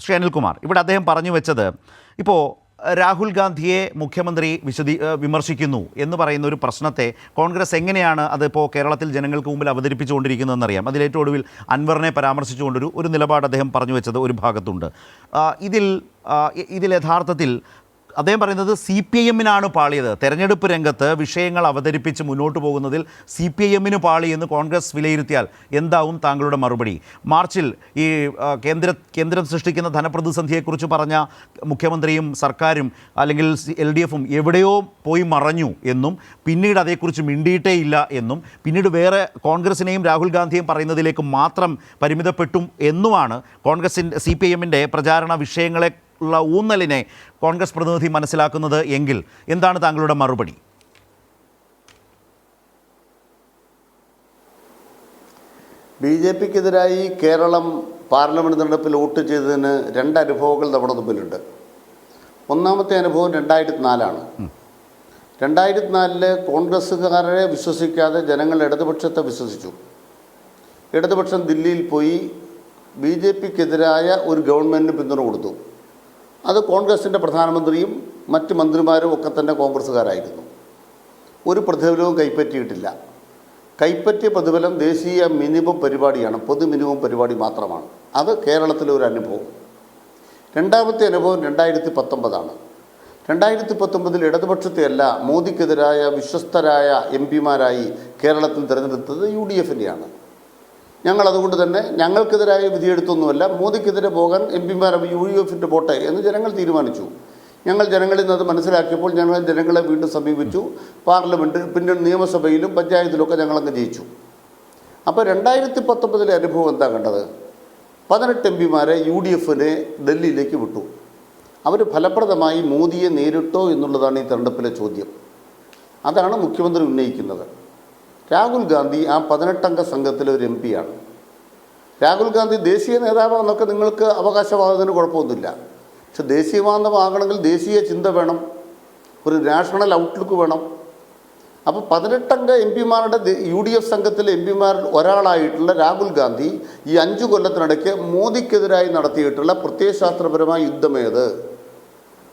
ശ്രീ അനിൽകുമാർ ഇവിടെ അദ്ദേഹം പറഞ്ഞു വെച്ചത് ഇപ്പോൾ രാഹുൽ ഗാന്ധിയെ മുഖ്യമന്ത്രി വിശദീ വിമർശിക്കുന്നു എന്ന് പറയുന്ന ഒരു പ്രശ്നത്തെ കോൺഗ്രസ് എങ്ങനെയാണ് അതിപ്പോൾ കേരളത്തിൽ ജനങ്ങൾക്ക് മുമ്പിൽ അവതരിപ്പിച്ചുകൊണ്ടിരിക്കുന്നതെന്നറിയാം. അതിലേറ്റവും ഒടുവിൽ അൻവറിനെ പരാമർശിച്ചുകൊണ്ടൊരു ഒരു നിലപാട് അദ്ദേഹം പറഞ്ഞു വെച്ചത് ഒരു ഭാഗത്തുണ്ട്. ഇതിൽ ഇതിൽ യഥാർത്ഥത്തിൽ അദ്ദേഹം പറയുന്നത് സി പി ഐ എമ്മിനാണ് പാളിയത്. തെരഞ്ഞെടുപ്പ് രംഗത്ത് വിഷയങ്ങൾ അവതരിപ്പിച്ച് മുന്നോട്ട് പോകുന്നതിൽ സി പി ഐ എമ്മിന് പാളി എന്ന് കോൺഗ്രസ് വിലയിരുത്തിയാൽ എന്താവും താങ്കളുടെ മറുപടി? മാർച്ചിൽ ഈ കേന്ദ്ര കേന്ദ്രം സൃഷ്ടിക്കുന്ന ധനപ്രതിസന്ധിയെക്കുറിച്ച് പറഞ്ഞ മുഖ്യമന്ത്രിയും സർക്കാരും അല്ലെങ്കിൽ എൽ ഡി എഫും എവിടെയോ പോയി മറഞ്ഞു എന്നും പിന്നീട് അതേക്കുറിച്ച് മിണ്ടിയിട്ടേ ഇല്ല എന്നും പിന്നീട് വേറെ കോൺഗ്രസിനെയും രാഹുൽ ഗാന്ധിയും പറയുന്നതിലേക്ക് മാത്രം പരിമിതപ്പെട്ടും എന്നുമാണ് കോൺഗ്രസിന്റെ സി പി ഐ എമ്മിന്റെ പ്രചാരണ വിഷയങ്ങളെ ഉള്ള ഊന്നലിനെ കോൺഗ്രസ് പ്രതിനിധി മനസ്സിലാക്കുന്നത് എങ്കിൽ എന്താണ് താങ്കളുടെ മറുപടി? ബി ജെ പിക്കെതിരായി കേരളം പാർലമെന്റ് തെരഞ്ഞെടുപ്പിൽ വോട്ട് ചെയ്തതിന് രണ്ട് അനുഭവങ്ങൾ നമ്മുടെ മുമ്പിലുണ്ട്. ഒന്നാമത്തെ അനുഭവം രണ്ടായിരത്തി നാലാണ് രണ്ടായിരത്തി നാലിൽ കോൺഗ്രസ്സുകാരെ വിശ്വസിക്കാതെ ജനങ്ങൾ ഇടതുപക്ഷത്തെ വിശ്വസിച്ചു. ഇടതുപക്ഷം ദില്ലിയിൽ പോയി ബി ജെ പിക്കെതിരായ ഒരു ഗവൺമെന്റിന് പിന്തുണ കൊടുത്തു. അത് കോൺഗ്രസിന്റെ പ്രധാനമന്ത്രിയും മറ്റ് മന്ത്രിമാരും ഒക്കെ തന്നെ കോൺഗ്രസ്സുകാരായിരുന്നു. ഒരു പ്രതിഫലവും കൈപ്പറ്റിയിട്ടില്ല. കൈപ്പറ്റിയ പ്രതിഫലം ദേശീയ മിനിമം പരിപാടിയാണ് പൊതു മിനിമം പരിപാടി മാത്രമാണ്. അത് കേരളത്തിലെ ഒരു അനുഭവം. രണ്ടാമത്തെ അനുഭവം രണ്ടായിരത്തി പത്തൊമ്പതാണ് രണ്ടായിരത്തി പത്തൊമ്പതിൽ ഇടതുപക്ഷത്തെയല്ല മോദിക്കെതിരായ വിശ്വസ്തരായ എം പിമാരായി കേരളത്തിൽ തിരഞ്ഞെടുത്തത് യു ഡി എഫിന്റെയാണ്. ഞങ്ങൾ അതുകൊണ്ട് തന്നെ ഞങ്ങൾക്കെതിരായ വിധിയെടുത്തൊന്നുമല്ല മോദിക്കെതിരെ പോകാൻ എം പിമാർ യു ഡി എഫിന്റെ പോട്ടെ എന്ന് ജനങ്ങൾ തീരുമാനിച്ചു. ഞങ്ങൾ ജനങ്ങളിൽ നിന്ന് അത് മനസ്സിലാക്കിയപ്പോൾ ഞങ്ങൾ ജനങ്ങളെ വീണ്ടും സമീപിച്ചു. പാർലമെന്റിൽ പിന്നെ നിയമസഭയിലും പഞ്ചായത്തിലൊക്കെ ഞങ്ങളങ്ങ് ജയിച്ചു. അപ്പോൾ രണ്ടായിരത്തി പത്തൊമ്പതിലെ അനുഭവം എന്താ കണ്ടത്? പതിനെട്ട് എം പിമാരെ യു ഡി എഫിനെ ഡൽഹിയിലേക്ക് വിട്ടു. അവർ ഫലപ്രദമായി മോദിയെ നേരിട്ടോ എന്നുള്ളതാണ് ഈ തെരഞ്ഞെടുപ്പിലെ ചോദ്യം. അതാണ് മുഖ്യമന്ത്രി ഉന്നയിക്കുന്നത്. രാഹുൽ ഗാന്ധി ആ പതിനെട്ടംഗ സംഘത്തിലെ ഒരു എം ആണ് രാഹുൽ ഗാന്ധി ദേശീയ നേതാവാണെന്നൊക്കെ നിങ്ങൾക്ക് അവകാശവാദത്തിന് കുഴപ്പമൊന്നുമില്ല. പക്ഷെ ദേശീയവാദമാകണമെങ്കിൽ ദേശീയ ചിന്ത വേണം ഒരു നാഷണൽ ഔട്ട്ലുക്ക് വേണം. അപ്പോൾ പതിനെട്ടംഗ എം പിമാരുടെ യു ഡി എഫ് സംഘത്തിലെ എം പിമാരിൽ ഒരാളായിട്ടുള്ള രാഹുൽ ഗാന്ധി ഈ അഞ്ചു കൊല്ലത്തിനിടയ്ക്ക് മോദിക്കെതിരായി നടത്തിയിട്ടുള്ള പ്രത്യയശാസ്ത്രപരമായ യുദ്ധമേത്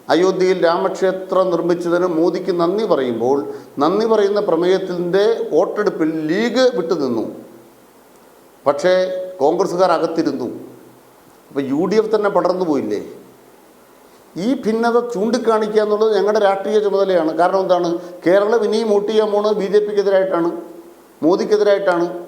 അയോധ്യയിൽ രാമക്ഷേത്രം നിർമ്മിച്ചതിന് മോദിക്ക് നന്ദി പറയുമ്പോൾ നന്ദി പറയുന്ന പ്രമേയത്തിന്റെ വോട്ടെടുപ്പിൽ ലീഗ് വിട്ടുനിന്നു. പക്ഷേ കോൺഗ്രസ്സുകാർ അകത്തിരുന്നു. അപ്പോൾ യു ഡി എഫ് തന്നെ പടർന്നു പോയില്ലേ? ഈ ഭിന്നത ചൂണ്ടിക്കാണിക്കുക എന്നുള്ളത് ഞങ്ങളുടെ രാഷ്ട്രീയ ചുമതലയാണ്. കാരണം എന്താണ്? കേരളം ഇനിയും വോട്ട് ചെയ്യാൻ പോകുന്നത് ബി ജെ പിക്കെതിരായിട്ടാണ്. മോദിക്കെതിരായിട്ടാണ്.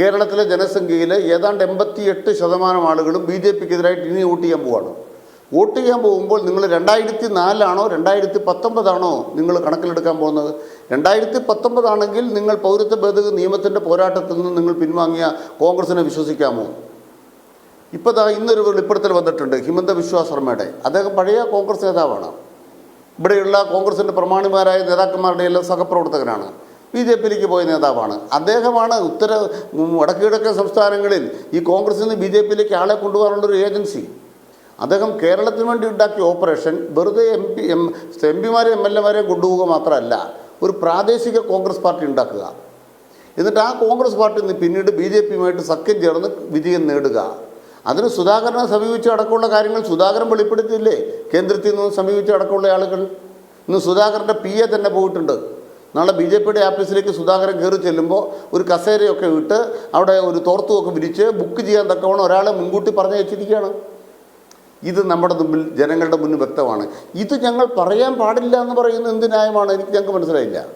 കേരളത്തിലെ ജനസംഖ്യയിൽ ഏതാണ്ട് എൺപത്തി എട്ട് ശതമാനം ആളുകളും ബി ജെ പിക്കെതിരായിട്ട് ഇനി വോട്ട് ചെയ്യാൻ പോവാണ്. വോട്ട് ചെയ്യാൻ പോകുമ്പോൾ നിങ്ങൾ രണ്ടായിരത്തി നാലാണോ രണ്ടായിരത്തി പത്തൊമ്പതാണോ നിങ്ങൾ കണക്കിലെടുക്കാൻ പോകുന്നത്? രണ്ടായിരത്തി പത്തൊമ്പതാണെങ്കിൽ നിങ്ങൾ പൗരത്വ ഭേദഗതി നിയമത്തിന്റെ പോരാട്ടത്തിൽ നിന്ന് നിങ്ങൾ പിൻവാങ്ങിയ കോൺഗ്രസിനെ വിശ്വസിക്കാമോ? ഇപ്പോൾ ദാ ഇന്നൊരു വെളിപ്പെടുത്തൽ വന്നിട്ടുണ്ട് ഹിമന്ത വിശ്വ അദ്ദേഹം പഴയ കോൺഗ്രസ് നേതാവാണ്. ഇവിടെയുള്ള കോൺഗ്രസിന്റെ പ്രമാണിമാരായ നേതാക്കന്മാരുടെ എല്ലാം സഹപ്രവർത്തകനാണ് ബി ജെ പിയിലേക്ക് പോയ നേതാവാണ്. അദ്ദേഹമാണ് ഉത്തര വടക്കു വടക്ക് കിഴക്കൻ സംസ്ഥാനങ്ങളിൽ ഈ കോൺഗ്രസിൽ നിന്ന് ബി ജെ പിയിലേക്ക് ആളെ കൊണ്ടുപോകാനുള്ള ഒരു ഏജൻസി. അദ്ദേഹം കേരളത്തിന് വേണ്ടി ഉണ്ടാക്കിയ ഓപ്പറേഷൻ വെറുതെ എം പി എം എം പിമാരെ എം എൽ എമാരെ കൊണ്ടുപോവുക മാത്രമല്ല ഒരു പ്രാദേശിക കോൺഗ്രസ് പാർട്ടി ഉണ്ടാക്കുക. എന്നിട്ട് ആ കോൺഗ്രസ് പാർട്ടി നിന്ന് പിന്നീട് ബി ജെ പിയുമായിട്ട് സഖ്യം ചേർന്ന് വിജയം നേടുക. അതിന് സുധാകരനെ സമീപിച്ച് അടക്കമുള്ള കാര്യങ്ങൾ സുധാകരൻ വെളിപ്പെടുത്തിയില്ലേ? കേന്ദ്രത്തിൽ നിന്ന് സമീപിച്ച് അടക്കമുള്ള ആളുകൾ. ഇന്ന് സുധാകരന്റെ പി എ തന്നെ പോയിട്ടുണ്ട്. നാളെ ബി ജെ പിയുടെ ആഫീസിലേക്ക് സുധാകരൻ കയറി ചെല്ലുമ്പോൾ ഒരു കസേരയൊക്കെ ഇട്ട് അവിടെ ഒരു തോർത്തുമൊക്കെ വിരിച്ച് ബുക്ക് ചെയ്യാൻ തക്കവണ്ണം ഒരാളെ മുൻകൂട്ടി പറഞ്ഞു വെച്ചിരിക്കുകയാണ് ഇത് നമ്മുടെ മുമ്പിൽ ജനങ്ങളുടെ മുന്നിൽ വ്യക്തമാണ്. ഇത് ഞങ്ങൾ പറയാൻ പാടില്ല എന്ന് പറയുന്ന എന്ത് ന്യായമാണ്? എനിക്ക് ഞങ്ങൾക്ക് മനസ്സിലായില്ല.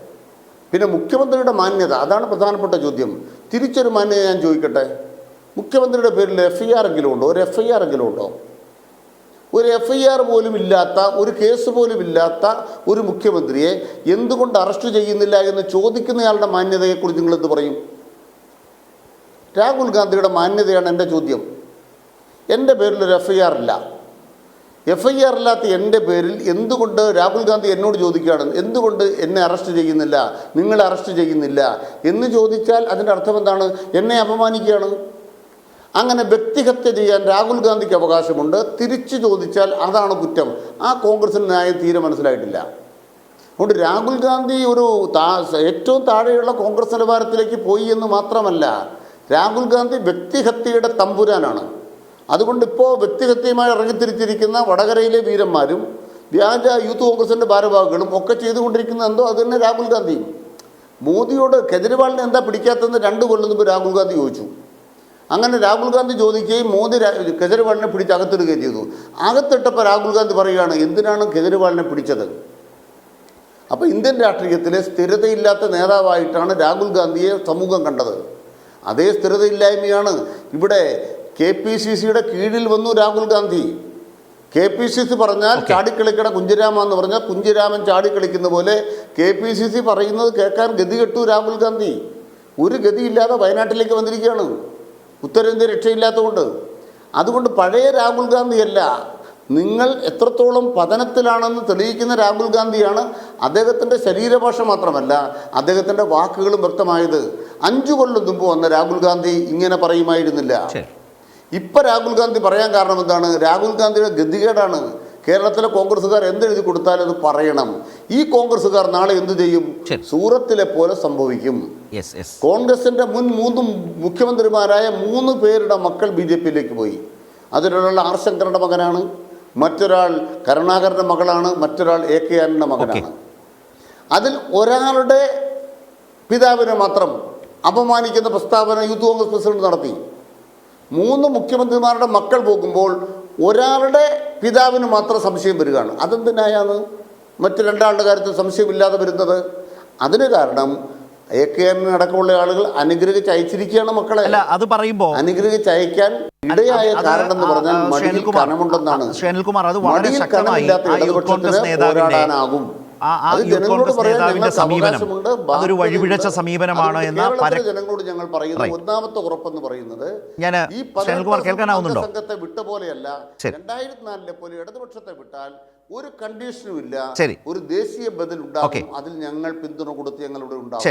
പിന്നെ മുഖ്യമന്ത്രിയുടെ മാന്യത അതാണ് പ്രധാനപ്പെട്ട ചോദ്യം. തിരിച്ചൊരു മാന്യത ഞാൻ ചോദിക്കട്ടെ? മുഖ്യമന്ത്രിയുടെ പേരിൽ എഫ് ഐ ആർ എങ്കിലും ഉണ്ടോ? ഒരു എഫ് ഐ ആർ എങ്കിലും ഉണ്ടോ? ഒരു എഫ് ഐ ആർ പോലും ഇല്ലാത്ത ഒരു കേസ് പോലും ഇല്ലാത്ത ഒരു മുഖ്യമന്ത്രിയെ എന്തുകൊണ്ട് അറസ്റ്റ് ചെയ്യുന്നില്ല എന്ന് ചോദിക്കുന്നയാളുടെ മാന്യതയെക്കുറിച്ച് നിങ്ങൾ എന്ത് പറയും? രാഹുൽ ഗാന്ധിയുടെ മാന്യതയാണ് എന്റെ ചോദ്യം. എന്റെ പേരിൽ ഒരു എഫ് ഐ ആർ ഇല്ല. എഫ് ഐ ആർ ഇല്ലാത്ത എന്റെ പേരിൽ എന്തുകൊണ്ട് രാഹുൽ ഗാന്ധി എന്നോട് ചോദിക്കുകയാണ്? എന്തുകൊണ്ട് എന്നെ അറസ്റ്റ് ചെയ്യുന്നില്ല? നിങ്ങൾ അറസ്റ്റ് ചെയ്യുന്നില്ല? എന്ന് ചോദിച്ചാൽ അതിന്റെ അർത്ഥം എന്താണ്? എന്നെ അപമാനിക്കുകയാണ്. അങ്ങനെ വ്യക്തിഹത്യ ചെയ്യാൻ രാഹുൽ ഗാന്ധിക്ക് അവകാശമുണ്ട്. തിരിച്ചു ചോദിച്ചാൽ അതാണ് കുറ്റം. ആ കോൺഗ്രസിന് ന്യായം തീരെ മനസ്സിലായിട്ടില്ല. അതുകൊണ്ട് രാഹുൽ ഗാന്ധി ഒരു താ ഏറ്റവും താഴെയുള്ള കോൺഗ്രസ് നിലവാരത്തിലേക്ക് പോയി എന്ന് മാത്രമല്ല രാഹുൽ ഗാന്ധി വ്യക്തിഹത്യയുടെ തമ്പുരാനാണ്. അതുകൊണ്ട് ഇപ്പോൾ വ്യക്തിഹത്യമായി ഇറങ്ങിത്തിരിച്ചിരിക്കുന്ന വടകരയിലെ വീരന്മാരും വ്യാജ യൂത്ത് കോൺഗ്രസിന്റെ ഭാരവാഹികളും ഒക്കെ ചെയ്തുകൊണ്ടിരിക്കുന്ന എന്തോ അത് തന്നെ രാഹുൽ ഗാന്ധിയും മോദിയോട് കെജ്രിവാളിനെ എന്താ പിടിക്കാത്തതെന്ന് രണ്ട് കൊല്ലം മുമ്പ് രാഹുൽ ഗാന്ധി ചോദിച്ചു. അങ്ങനെ രാഹുൽ ഗാന്ധി ചോദിക്കുകയും മോദി കെജ്രിവാളിനെ പിടിച്ച് അകത്തിടുകയും ചെയ്തു. അകത്തിട്ടപ്പോൾ രാഹുൽ ഗാന്ധി പറയുകയാണ് എന്തിനാണ് കെജ്രിവാളിനെ പിടിച്ചത്? അപ്പോൾ ഇന്ത്യൻ രാഷ്ട്രീയത്തിലെ സ്ഥിരതയില്ലാത്ത നേതാവായിട്ടാണ് രാഹുൽ ഗാന്ധിയെ സമൂഹം കണ്ടത്. അതേ സ്ഥിരതയില്ലായ്മയാണ് ഇവിടെ കെ പി സി സിയുടെ കീഴിൽ വന്നു Rahul Gandhi. K P C C പറഞ്ഞാൽ ചാടിക്കളിക്കണ കുഞ്ചിരാമ എന്ന് പറഞ്ഞാൽ കുഞ്ചിരാമൻ ചാടിക്കളിക്കുന്ന പോലെ കെ പി സി സി പറയുന്നത് കേൾക്കാൻ ഗതി കെട്ടു രാഹുൽ ഗാന്ധി. ഒരു ഗതിയില്ലാതെ വയനാട്ടിലേക്ക് വന്നിരിക്കുകയാണ്. ഉത്തരേന്ത്യ രക്ഷയില്ലാത്തതുകൊണ്ട്. അതുകൊണ്ട് പഴയ രാഹുൽ ഗാന്ധിയല്ല നിങ്ങൾ എത്രത്തോളം പതനത്തിലാണെന്ന് തെളിയിക്കുന്ന രാഹുൽ ഗാന്ധിയാണ് അദ്ദേഹത്തിന്റെ ശരീരഭാഷ മാത്രമല്ല അദ്ദേഹത്തിന്റെ വാക്കുകളും വ്യക്തമായത്. അഞ്ചു കൊല്ലം മുമ്പ് വന്ന രാഹുൽ ഗാന്ധി ഇങ്ങനെ പറയുമായിരുന്നില്ല. ശരി ഇപ്പം രാഹുൽ ഗാന്ധി പറയാൻ കാരണം എന്താണ്? രാഹുൽ ഗാന്ധിയുടെ ഗതികേടാണ്. കേരളത്തിലെ കോൺഗ്രസ്സുകാർ എന്തെഴുതി കൊടുത്താലും അത് പറയണം. ഈ കോൺഗ്രസ്സുകാർ നാളെ എന്ത് ചെയ്യും? സൂറത്തിലെ പോലെ സംഭവിക്കും. കോൺഗ്രസിന്റെ മുൻ മൂന്ന് മുഖ്യമന്ത്രിമാരായ മൂന്ന് പേരുടെ മക്കൾ ബി ജെ പിയിലേക്ക് പോയി. അതിലൊരാൾ ആർ ശങ്കറിന്റെ മകനാണ്. മറ്റൊരാൾ കരുണാകരന്റെ മകളാണ്. മറ്റൊരാൾ എ കെ ആറിന്റെ മകനാണ്. അതിൽ ഒരാളുടെ പിതാവിനെ മാത്രം അപമാനിക്കുന്ന പ്രസ്താവന യൂത്ത് കോൺഗ്രസ് പ്രസിഡന്റ് നടത്തി. മൂന്ന് മുഖ്യമന്ത്രിമാരുടെ മക്കൾ പോകുമ്പോൾ ഒരാളുടെ പിതാവിന് മാത്രം സംശയം വരികയാണ്. അതെന്തിനായാണ് മറ്റു രണ്ടാളുടെ കാര്യത്തിൽ സംശയമില്ലാതെ വരുന്നത്? അതിന് കാരണം എ കെ എം അടക്കമുള്ള ആളുകൾ അനുഗ്രഹിച്ച് അയച്ചിരിക്കുകയാണ് മക്കളെ. അല്ല അത് പറയുമ്പോൾ അനുഗ്രഹിച്ച് അയക്കാൻ ഇടയായ കാരണം എന്ന് പറഞ്ഞാൽ മടിയിൽ കനമുണ്ടെന്നാണ്. ആ, അത് വളരെ മടിയിൽ ശക്തമായി കനമില്ലാത്ത ഇടതുപക്ഷത്തിന് പോരാടാനാകും. അത് ജനങ്ങളോട് പറയാൻ ഞങ്ങൾക്ക് അവകാശമുണ്ട്, അതൊരു വഴിപിഴച്ച സമീപനമാണ് എന്ന് കേരളത്തിലെ ജനങ്ങളോട് ഞങ്ങൾ പറയുന്നത്. ഒന്നാമത്തെ ഉറപ്പെന്ന് പറയുന്നത് ഞാൻ ഈ ഷെനിൽകുമാർ കേൾക്കാനാവുന്നുണ്ടോ? സംഘത്തെ വിട്ട പോലെയല്ല. രണ്ടായിരത്തി നാലിലെ പോലെ ഇടതുപക്ഷത്തെ വിട്ടാൽ ഒരു കണ്ടീഷനും ഇല്ല ഒരു ദേശീയ ബദൽ ഉണ്ടാക്കും ഉണ്ടാകും അതിൽ ഞങ്ങൾ പിന്തുണ കൊടുത്ത് ഞങ്ങളുടെ ഉണ്ടാകും.